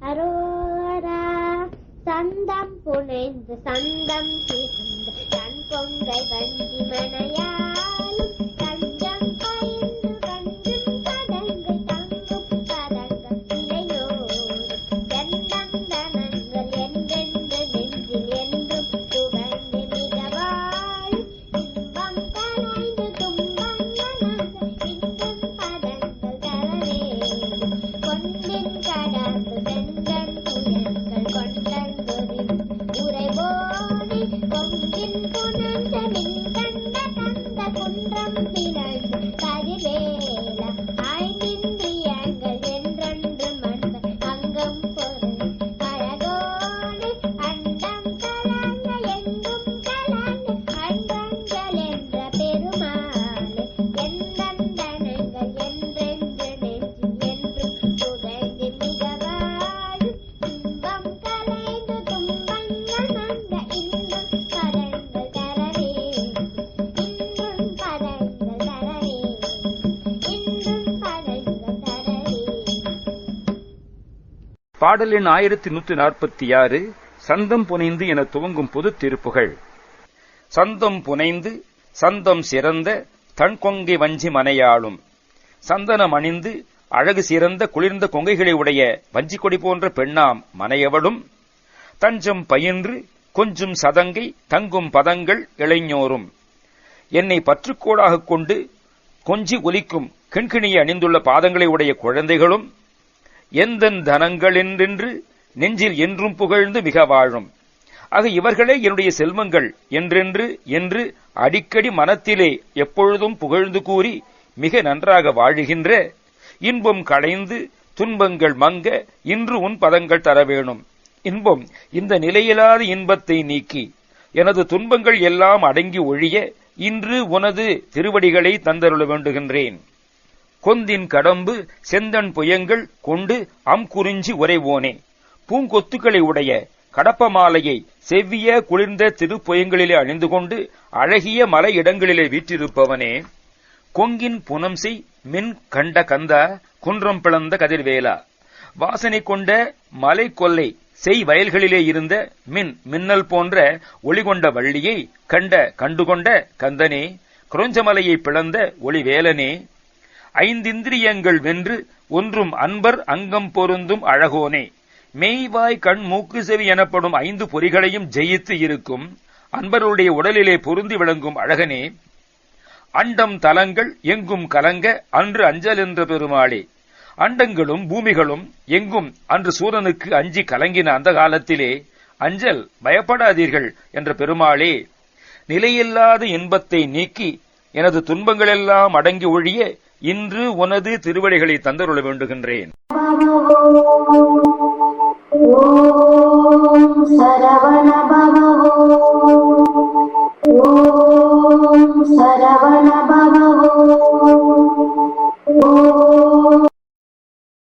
அரோரா. சந்தம் புனைந்து சந்தம் சிறந்த தன் பொங்கை வஞ்சி மன பாடல் எண் ஆயிரத்தி நூற்றி நாற்பத்தி ஆறு சந்தம் புனைந்து என துவங்கும் பொது திருப்புகள். சந்தம் புனைந்து சந்தம் சிறந்த தன்கொங்கை வஞ்சி மனையாளும். சந்தனம் அணிந்து அழகு சிறந்த குளிர்ந்த கொங்கைகளை உடைய வஞ்சிக்கொடி போன்ற பெண்ணாம் மனையவளும். தஞ்சம் பயின்று கொஞ்சும் சதங்கை தங்கும் பதங்கள் இளைஞோரும். என்னை பற்றுக்கோடாகக் கொண்டு கொஞ்சி ஒலிக்கும் கிண்கிணியை அணிந்துள்ள பாதங்களை உடைய குழந்தைகளும் எந்தன் தனங்களென்றென்று நெஞ்சில் என்றும் புகழ்ந்து மிக வாழும். ஆக இவர்களே என்னுடைய செல்வங்கள் என்றென்று என்று அடிக்கடி மனத்திலே எப்பொழுதும் புகழ்ந்து கூறி மிக நன்றாக வாழுகின்ற இன்பம் களைந்து துன்பங்கள் மங்க இன்று உன் பதங்கள் தர வேணும். இன்பம் இந்த நிலையிலாத இன்பத்தை நீக்கி எனது துன்பங்கள் எல்லாம் அடங்கி ஒழிய இன்று உனது திருவடிகளை தந்தருள வேண்டுகின்றேன். கொந்தின் கடம்பு செந்தன் புயங்கள் கொண்டு அம்குறிஞ்சி உரைவோனே பூங்கொத்துக்களை உடைய கடப்ப மாலையை செவ்விய குளிர்ந்த திருப்புயங்களிலே அணிந்து கொண்டு அழகிய மலை இடங்களிலே வீற்றிருப்பவனே. கொங்கின் புனம் செய் மின் கண்ட கந்தா குன்றம் பிளந்த கதிர்வேலா. வாசனை கொண்ட மலை கொல்லை செய் வயல்களிலே இருந்த மின் மின்னல் போன்ற ஒளிகொண்ட வள்ளியை கண்ட கண்டுகொண்ட கந்தனே. குரோஞ்சமலையை பிளந்த ஒளிவேலனே ஐந்திந்திரியங்கள் வென்று ஒன்றும் அன்பர் அங்கம் பொருந்தும் அழகோனே. மெய்வாய் கண் மூக்கு செவி எனப்படும் ஐந்து பொறிகளையும் ஜெயித்து இருக்கும் அன்பருடைய உடலிலே பொருந்தி விளங்கும் அழகனே. அண்டம் தலங்கள் எங்கும் கலங்க அன்று அஞ்சல் என்ற பெருமாளே. அண்டங்களும் பூமிகளும் எங்கும் அன்று சூரனுக்கு அஞ்சி கலங்கின அந்த காலத்திலே அஞ்சல் பயப்படாதீர்கள் என்ற பெருமாளே. நிலையில்லாத இன்பத்தை நீக்கி எனது துன்பங்களெல்லாம் அடங்கி ஒழிய இன்று உனது திருவடிகளை தந்தருள வேண்டுகின்றேன்.